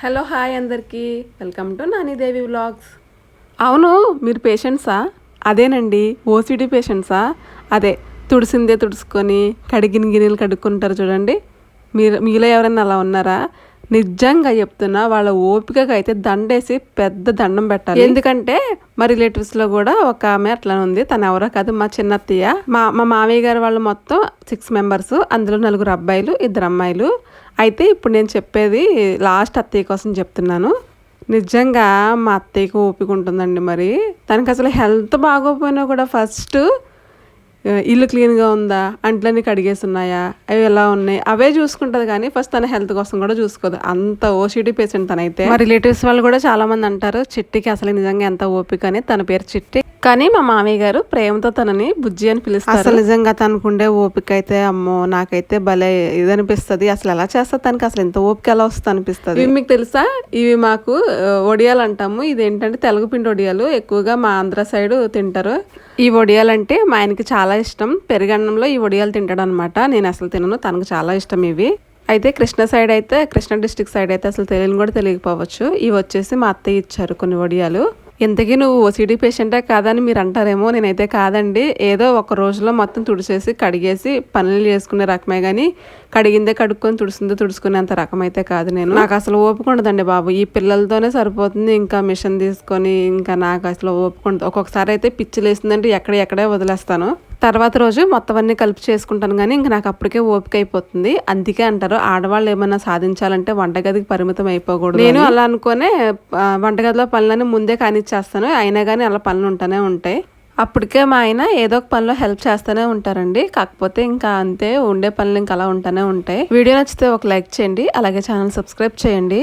Hello hi అందరికీ. Welcome to Nanidevi vlogs. అవును మీరు పేషెంట్సా? అదేనండి ఓసిడి పేషెంట్సా? అదే తుడిసిందే తుడుచుకొని కడిగిన గిన్నెలు కడుక్కుంటారు చూడండి. మీరు మీలో ఎవరైనా అలా ఉన్నారా? నిజంగా చెప్తున్నా వాళ్ళ ఓపికగా అయితే దండేసి పెద్ద దండం పెట్టాలి. ఎందుకంటే మా రిలేటివ్స్లో కూడా ఒక ఆమె అట్లా ఉంది. తను ఎవరో కాదు మా చిన్నత్తయ్య మా మా మామయ్య గారు వాళ్ళు మొత్తం సిక్స్ మెంబర్స్ అందులో నలుగురు అబ్బాయిలు ఇద్దరు అమ్మాయిలు. అయితే ఇప్పుడు నేను చెప్పేది లాస్ట్ అత్తయ్య కోసం చెప్తున్నాను. నిజంగా మా అత్తయ్యకి ఓపిక ఉంటుందండి మరి. తనకి అసలు హెల్త్ బాగోపోయినా కూడా ఫస్ట్ ఇల్లు క్లీన్గా ఉందా? అంట్లన్నీ కడిగేసి ఉన్నాయా అవి ఎలా ఉన్నాయి? అవే చూసుకుంటది కానీ ఫస్ట్ తన హెల్త్ కోసం కూడా చూసుకోదు. అంత ఓసిడి పేషెంట్ తనైతే. మా రిలేటివ్స్ వాళ్ళు కూడా చాలా మంది అంటారు చిట్టికి అసలు నిజంగా ఎంత ఓపిక అని. తన పేరు చిట్టి. కానీ మా మామయ్య గారు ప్రేమతో తనని బుజ్జి అని పిలుస్తారు. అసలు నిజంగా తనకుండే ఓపిక అయితే అమ్మో నాకైతే భలే ఇది అనిపిస్తుంది అసలు ఎలా చేస్తా తనకి అసలు ఎంత ఓపిక ఎలా వస్తుంది అనిపిస్తుంది? ఇవి మీకు తెలుసా? ఇవి మాకు ఆ, వడియాలు అంటాము. ఇది ఏంటంటే తెలుగు పిండి వడియాలు ఎక్కువగా మా ఆంధ్ర సైడ్ తింటారు. ఈ వడియాలు అంటే మా ఆయనకి చాలా ఇష్టం. పెరుగన్నంలో ఈ వడియాలు తింటాడు అనమాట నేను అసలు తినను. తనకు చాలా ఇష్టం ఇవి. అయితే కృష్ణ సైడ్ అయితే కృష్ణ డిస్టిక్ సైడ్ అయితే అసలు తెలియని కూడా తెలియకపోవచ్చు. ఇవి వచ్చేసి మా అత్తయ్య ఇచ్చారు కొన్ని వడియాలు ఇంతకీ నువ్వు ఓసీడీ పేషెంటే కాదని మీరు అంటారేమో నేనైతే కాదండి. ఏదో ఒక రోజులో మొత్తం తుడిచేసి కడిగేసి పనులు చేసుకునే రకమే కానీ కడిగిందే కడుక్కొని తుడిసిందే తుడుచుకునేంత రకం అయితే కాదు నేను. నాకు అసలు ఓపిక ఉండదండి బాబు. ఈ పిల్లలతోనే సరిపోతుంది ఇంకా మిషన్ తీసుకొని ఇంకా నాకు అసలు ఓపిక ఉండదు. ఒక్కొక్కసారి అయితే పిచ్చి లేసిందంటే ఎక్కడ ఎక్కడే వదిలేస్తాను. తర్వాత రోజు మొత్తం అన్ని కలిపి చేసుకుంటాను కానీ ఇంకా నాకు అప్పటికే ఓపిక అయిపోతుంది. అందుకే అంటారు ఆడవాళ్ళు ఏమైనా సాధించాలంటే వంటగదికి పరిమితం అయిపోకూడదు నేను అలా అనుకునే వంటగదిలో పనులని ముందే కానిచ్చేస్తాను. అయినా కానీ అలా పనులు ఉంటానే ఉంటాయి. అప్పటికే మా ఆయన ఏదో ఒక పనిలో హెల్ప్ చేస్తూనే ఉంటారండి. కాకపోతే ఇంకా అంతే ఉండే పనులు ఇంకా అలా ఉంటానే ఉంటాయి. వీడియో నచ్చితే ఒక లైక్ చేయండి. అలాగే ఛానల్ సబ్స్క్రైబ్ చేయండి.